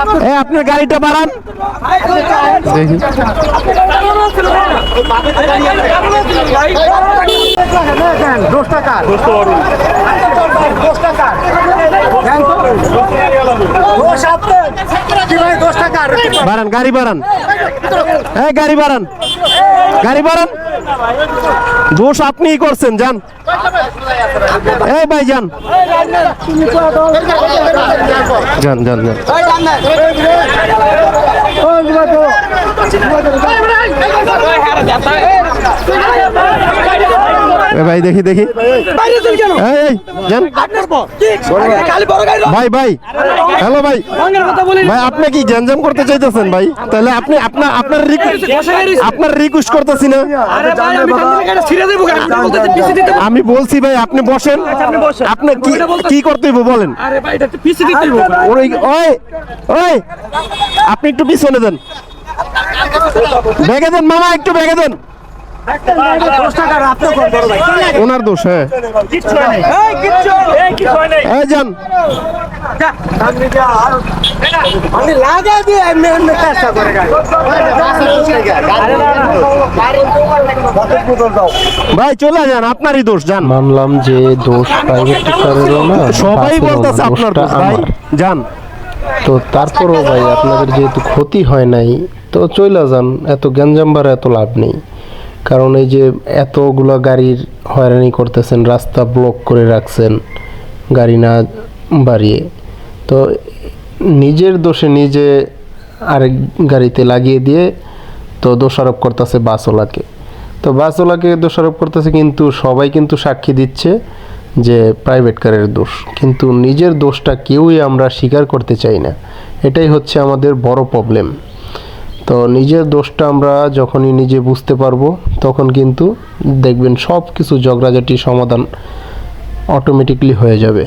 এ, আপনার গাড়িটা বাড়ান। দেখি। টাকা বাড়ান, গাড়ি বাড়ান। এ, গাড়ি বাড়ান। গাড়ি বাড়ান। দোষ আপনিই করছেন, যান। এই ভাই, যান। যান যান যান। ভাই দেখি দেখি। ভাই। ভাই হ্যালো ভাই। ভাই আপনি কি গ্যাঞ্জাম করতে চাইতেছেন ভাই? তাহলে আপনি আপনার আপনার রিকোয়েস্ট আপনার রিকোয়েস্ট করতেছি না। আমি বলছি ভাই আপনি বসেন। আপনি কি কি করতে হইব বলেন। ওই ওই ওই। আপনি একটু পিছনে দেন। বেগে দেন মামা একটু বেগে দেন। ওনার দোষ হ্যাঁ। যান। ভাই চলে যান আপনারই দোষ যান। মানলাম যে দোষ প্রাইভেট টিচারেরও না সবাই বলতেছে আপনার দোষ ভাই। যান। তো তারপরও ভাই আপনাদের যেহেতু ক্ষতি হয় নাই তো চইলা যান এত গ্যাঞ্জাম এত লাভ নেই। কারণ এই যে এতগুলো গাড়ির হয়রানি করতেছেন, রাস্তা ব্লক করে রাখছেন গাড়ি না বাড়িয়ে, তো নিজের দোষে নিজে আরেক গাড়িতে লাগিয়ে দিয়ে তো দোষারোপ করতেছে বাসওয়ালাকে। তো বাসওয়ালাকে দোষারোপ করতেছে কিন্তু সবাই কিন্তু সাক্ষী দিচ্ছে যে প্রাইভেট কারের দোষ। কিন্তু নিজের দোষটা কেউই আমরা স্বীকার করতে চাই না। এটাই হচ্ছে আমাদের বড় প্রবলেম তো নিজের দোষটা আমরা যখনই নিজে বুঝতে পারব, তখন কিন্তু দেখবেন সব কিছু ঝগড়াঝাটির সমাধান অটোমেটিকলি হয়ে যাবে।